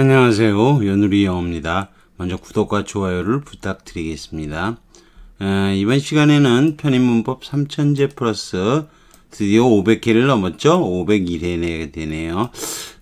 안녕하세요. 연우리 영어입니다. 먼저 구독과 좋아요를 부탁드리겠습니다. 에, 이번 시간에는 편입문법 3000제 플러스 드디어 500개를 넘었죠? 501회 되네요.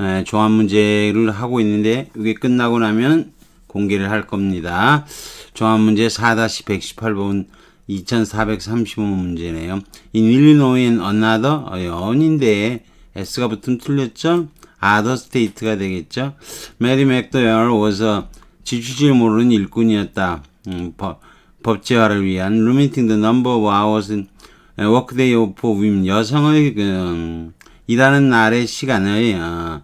에, 조합 문제를 하고 있는데 이게 끝나고 나면 공개를 할 겁니다. 조합 문제 4-118번 2435 문제네요. In Illinois and another 어, 연인데 S가 붙으면 틀렸죠? Other state가 되겠죠? Mary McDowell was 지추질 모르는 일꾼이었다. 음, 법, 법제화를 위한 limiting the number 여성의 그, 음, 일하는 날의 시간을 어,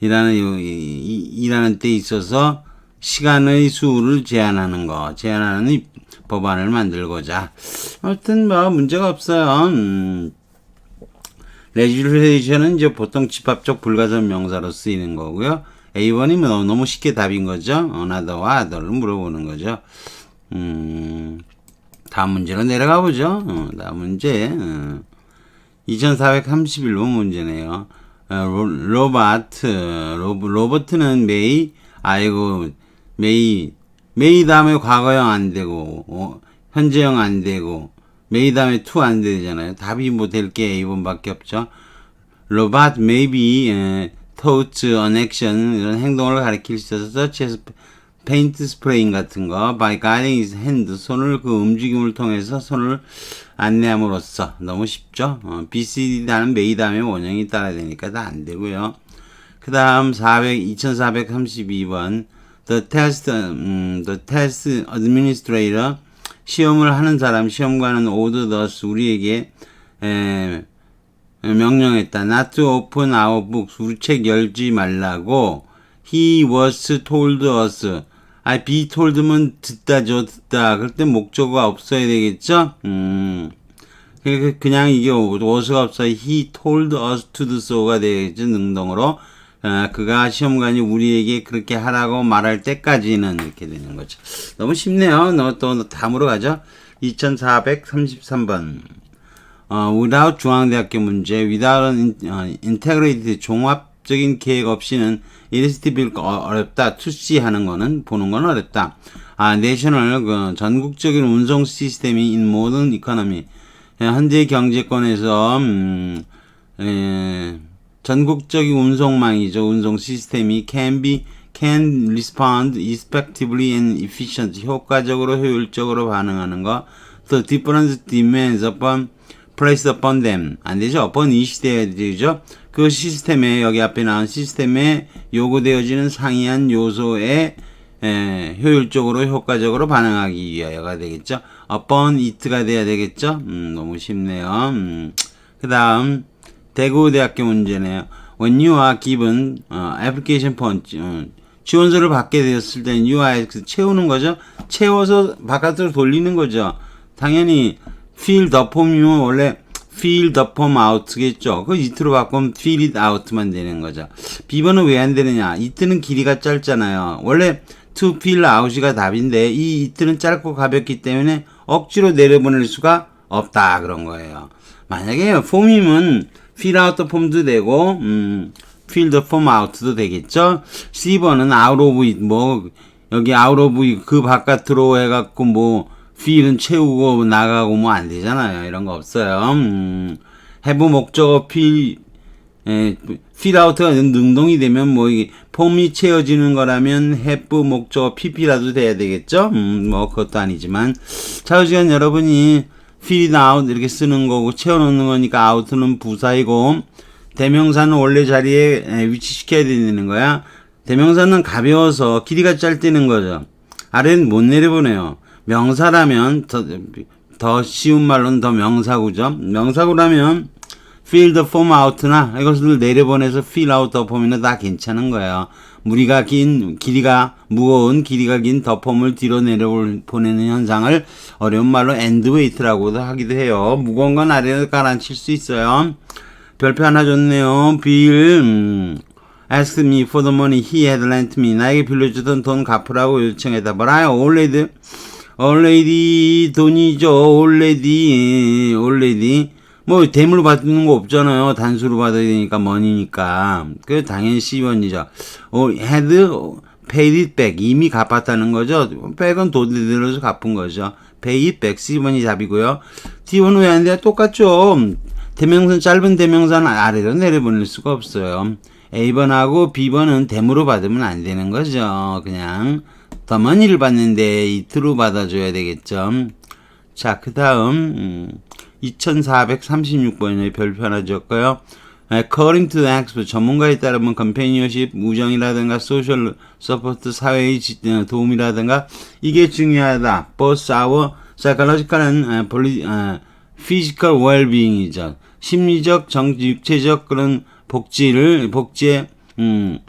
일하는 일하는 때 있어서 시간의 수를 제한하는 거 제한하는 이 법안을 만들고자 하여튼 뭐 문제가 없어요. 음, 레지스레이션은 이제 보통 집합적 불가선 명사로 쓰이는 거고요. A1이 뭐 너무 쉽게 답인 거죠. 어나더와 아더를 물어보는 거죠. 음, 다음 문제로 내려가 보죠. 어, 다음 문제. 어, 2431번 문제네요. 어, 로, 로바트, 로, 로버트는 메이, 아이고, 메이, 메이 다음에 과거형 안 되고, 어, 현재형 안 되고, 메이 다음에 투안 되잖아요. 답이 뭐 될 게 A번밖에 없죠. 에, taught an action 이런 행동을 가리킬 수 있어서 as paint spraying 같은 거 by guiding his hand 손을 그 움직임을 통해서 손을 안내함으로써 너무 쉽죠. 어, BCD라는 메이 다음에 원형이 따라야 되니까 다 안 되고요. 그 다음 400, 2432번 The test, 음, the test administrator 시험을 하는 사람 시험관은 us 우리에게 에, 명령했다. Not to open our books. 우리 책 열지 말라고. He was told us. 아, be told면 듣다죠, 듣다. 그럴 때 목적어가 없어야 되겠죠? 음. 그- 그- 그냥 이게 was가 없어요. He told us to do so가 되겠죠, 능동으로. 아, 그가 시험관이 우리에게 그렇게 하라고 말할 때까지는 이렇게 되는 거죠. 너무 쉽네요. 너또 다음으로 가죠. 2433번. 어, without 중앙대학교 문제, without 어, integrated 종합적인 계획 없이는 일스티빌 어렵다. 투시 하는 거는 보는 건 어렵다. 아, 내셔널 그 전국적인 운송 시스템이 modern economy 예, 현대 경제권에서 음, 에, 전국적인 운송망이죠. 운송 시스템이 can be can respond effectively and efficient 효과적으로 효율적으로 반응하는 거. The different demands upon placed upon them 안 되죠. upon 이 시대에 되죠. 그 시스템에 여기 앞에 나온 시스템에 요구되어지는 상이한 요소에 에, 효율적으로 효과적으로 반응하기 위하여가 되겠죠. upon it가 돼야 되겠죠. 음, 너무 쉽네요. 음. 그 다음 대구대학교 문제네요. When you are given 어, application form 어, 지원서를 받게 되었을 때는 you are 그 채우는 거죠. 채워서 바깥으로 돌리는 거죠. 당연히 fill the form이면 원래 fill the form out겠죠. 그 it로 바꾸면 fill it out만 되는 거죠. B번은 왜 안 되느냐? it는 길이가 짧잖아요. 원래 to fill out이가 답인데 이 it는 짧고 가볍기 때문에 억지로 내려보낼 수가 없다 그런 거예요. 만약에 폼이면 the form도 되고 음, the form out도 되겠죠. C번은 out of 뭐 여기 out of 그 바깥으로 해 갖고 뭐 fill은 채우고 나가고 뭐 안 되잖아요. 이런 거 없어요. 음, have 목적어 fill 에, out가 능동이 되면 뭐 이게 폼이 채워지는 거라면 have 목적어 pp라도 돼야 되겠죠. 음, 뭐 그것도 아니지만 자, 시간 여러분이 it out 이렇게 쓰는 거고 채워놓는 거니까 out는 부사이고 대명사는 원래 자리에 에, 위치시켜야 되는 거야. 대명사는 가벼워서 길이가 짧다는 거죠. 아래는 못 내려보내요. 명사라면 더, 더 쉬운 말로는 더 명사구죠. 명사구라면 fill the form out나 이것을 내려보내서 fill out the form이나 다 괜찮은 거예요. 무리가 긴 길이가 무거운 길이가 긴더 폼을 뒤로 내려보내는 현상을 어려운 말로 weight라고도 하기도 해요. 무거운 건 아래로 깔아앉힐 수 있어요. 별표 하나 줬네요. 빌 음, asked me for the money he had lent me. 나에게 빌려주던 돈 갚으라고 요청했다. But I already already 돈이죠. already already 뭐 대물로 받는 거 없잖아요. 단수로 받아야 되니까 money니까. 그 당연히 C1이죠. 어, had paid it back 이미 갚았다는 거죠. back은 돈을 들어서 갚은 거죠. pay it back C1이 답이고요. D1 왜 안 돼? 똑같죠. 대명사 짧은 대명사는 아래로 내려보낼 수가 없어요. A번하고 B번은 대무로 받으면 안 되는 거죠. 그냥 더 머니를 받는데 이트로 받아줘야 되겠죠. 자, 그 다음 음, 2436번의 별표 하나 지었고요. According to the expert, 전문가에 따르면 companionship, 우정이라든가 social support, 사회의 지- 어, 도움이라든가 이게 중요하다. Both our psychological은 어, poli- 어, physical well-being이죠. 심리적, 정, 육체적 그런 복지를 복지에 음,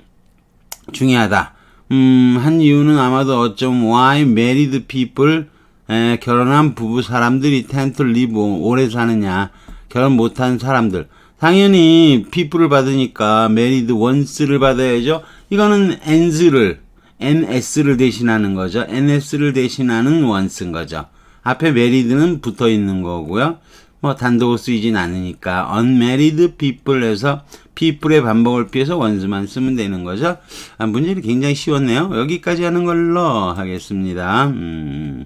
중요하다. 음, 한 이유는 아마도 어쩜 why married people 에, 결혼한 부부 사람들이 tend to live 오래 사느냐. 결혼 못한 사람들. 당연히 people을 받으니까 married once를 받아야죠. 이거는 ans를 ns를 대신하는 거죠. Ns를 대신하는 once인 거죠. 앞에 married는 붙어 있는 거고요. 뭐 단독으로 쓰이진 않으니까 unmarried people에서 people의 반복을 피해서 once만 쓰면 되는 거죠. 아, 문제는 굉장히 쉬웠네요. 여기까지 하는 걸로 하겠습니다. 음.